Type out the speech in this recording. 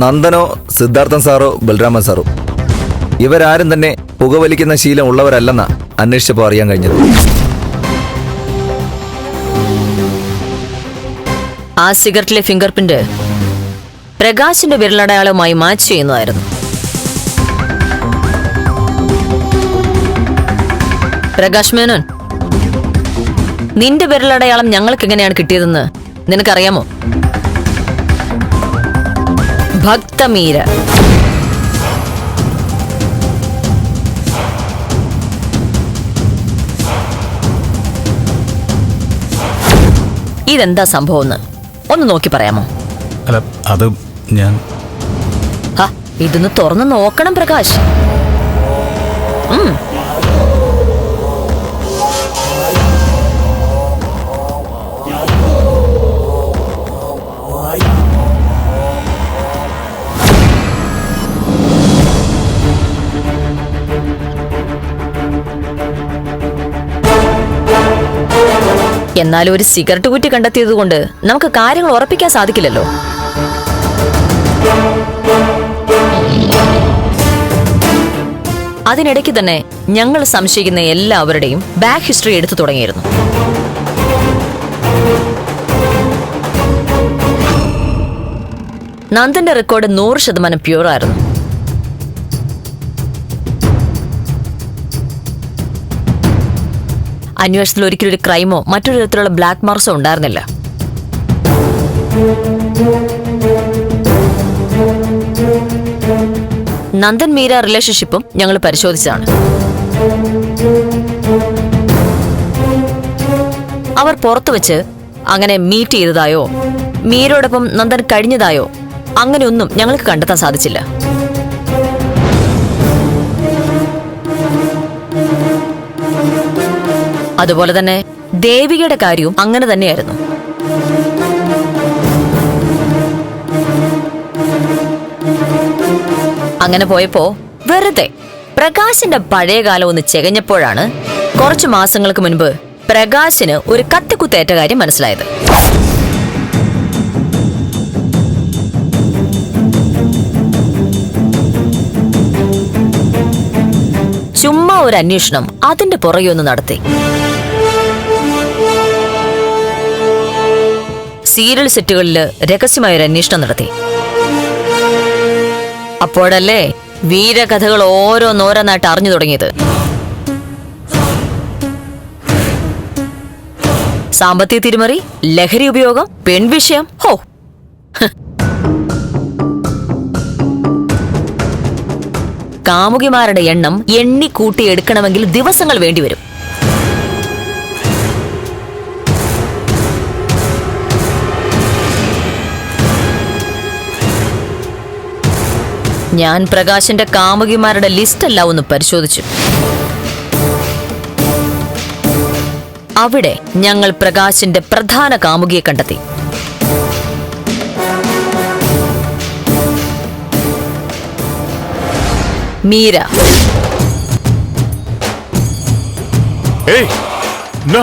നന്ദനോ സിദ്ധാർത്ഥൻ സാറോ ബൽറാമൻ സാറോ. ഇവരാരും തന്നെ പുകവലിക്കുന്ന ശീലം ഉള്ളവരല്ലെന്ന അന്വേഷിച്ചപ്പോൾ അറിയാൻ കഴിഞ്ഞത്. ആ സിഗരറ്റിലെ ഫിംഗർ പ്രിന്റ് പ്രകാശിന്റെ വിരലടയാളവുമായി മാച്ച് ചെയ്യുന്നതായിരുന്നു. പ്രകാശ് മേനോൻ നിന്റെ വിരലടയാളം ഞങ്ങൾക്ക് എങ്ങനെയാണ് കിട്ടിയതെന്ന് നിനക്കറിയാമോ? ഭക്തമീര. ഇതെന്താ സംഭവം എന്ന് ഒന്ന് നോക്കി പറയാമോ? അല്ല അത് ഞാൻ ഇതൊന്ന് തുറന്ന് നോക്കണം പ്രകാശ്. എന്നാലും ഒരു സിഗരറ്റ് കുറ്റി കണ്ടെത്തിയത് കൊണ്ട് നമുക്ക് കാര്യങ്ങൾ ഉറപ്പിക്കാൻ സാധിക്കില്ലല്ലോ. അതിനിടയ്ക്ക് തന്നെ ഞങ്ങൾ സംശയിക്കുന്ന എല്ലാവരുടെയും ബാക്ക് ഹിസ്റ്ററി എടുത്തു തുടങ്ങിയിരുന്നു. നന്ദന്റെ റെക്കോർഡ് നൂറ് ശതമാനം പ്യൂർ ആയിരുന്നു അന്വേഷണത്തിൽ ഒരിക്കലും ഒരു ക്രൈമോ മറ്റൊരു തരത്തിലുള്ള ബ്ലാക്ക് മാർക്സോ ഉണ്ടായിരുന്നില്ല. നന്ദൻ മീര റിലേഷൻഷിപ്പും ഞങ്ങൾ പരിശോധിച്ചതാണ്. അവർ പുറത്തു വെച്ച് അങ്ങനെ മീറ്റ് ചെയ്തതായോ? മീരയോടൊപ്പം നന്ദൻ കഴിഞ്ഞതായോ? അങ്ങനെയൊന്നും ഞങ്ങൾക്ക് കണ്ടെത്താൻ സാധിച്ചില്ല. അതുപോലെ തന്നെ ദേവികയുടെ കാര്യവും അങ്ങനെ തന്നെയായിരുന്നു. അങ്ങനെ പോയപ്പോ വെറുതെ പ്രകാശിന്റെ പഴയ കാലം ഒന്ന് ചെകഞ്ഞപ്പോഴാണ് കുറച്ചു മാസങ്ങൾക്ക് മുൻപ് പ്രകാശിന് ഒരു കത്തിക്കുത്തേറ്റ കാര്യം മനസ്സിലായത്. ചുമ്മാ ഒരു അന്വേഷണം അതിന്റെ പുറകെ ഒന്ന് നടത്തി. സീരിയൽ സെറ്റുകളിൽ രഹസ്യമായ ഒരു അന്വേഷണം നടത്തി. അപ്പോഴല്ലേ വീരകഥകൾ ഓരോന്നോരോന്നായിട്ട് അറിഞ്ഞു തുടങ്ങിയത്. സാമ്പത്തിക തിരിമറി ലഹരി ഉപയോഗം പെൺവിഷയം ഹോ. കാമുകിമാരുടെ എണ്ണം എണ്ണി കൂട്ടിയെടുക്കണമെങ്കിൽ ദിവസങ്ങൾ വേണ്ടിവരും. ഞാൻ പ്രകാശിന്റെ കാമുകിമാരുടെ ലിസ്റ്റ് എല്ലാം ഒന്ന് പരിശോധിച്ചു. അവിടെ ഞങ്ങൾ പ്രകാശിന്റെ പ്രധാന കാമുകിയെ കണ്ടെത്തി. മീര. ഏയ് നോ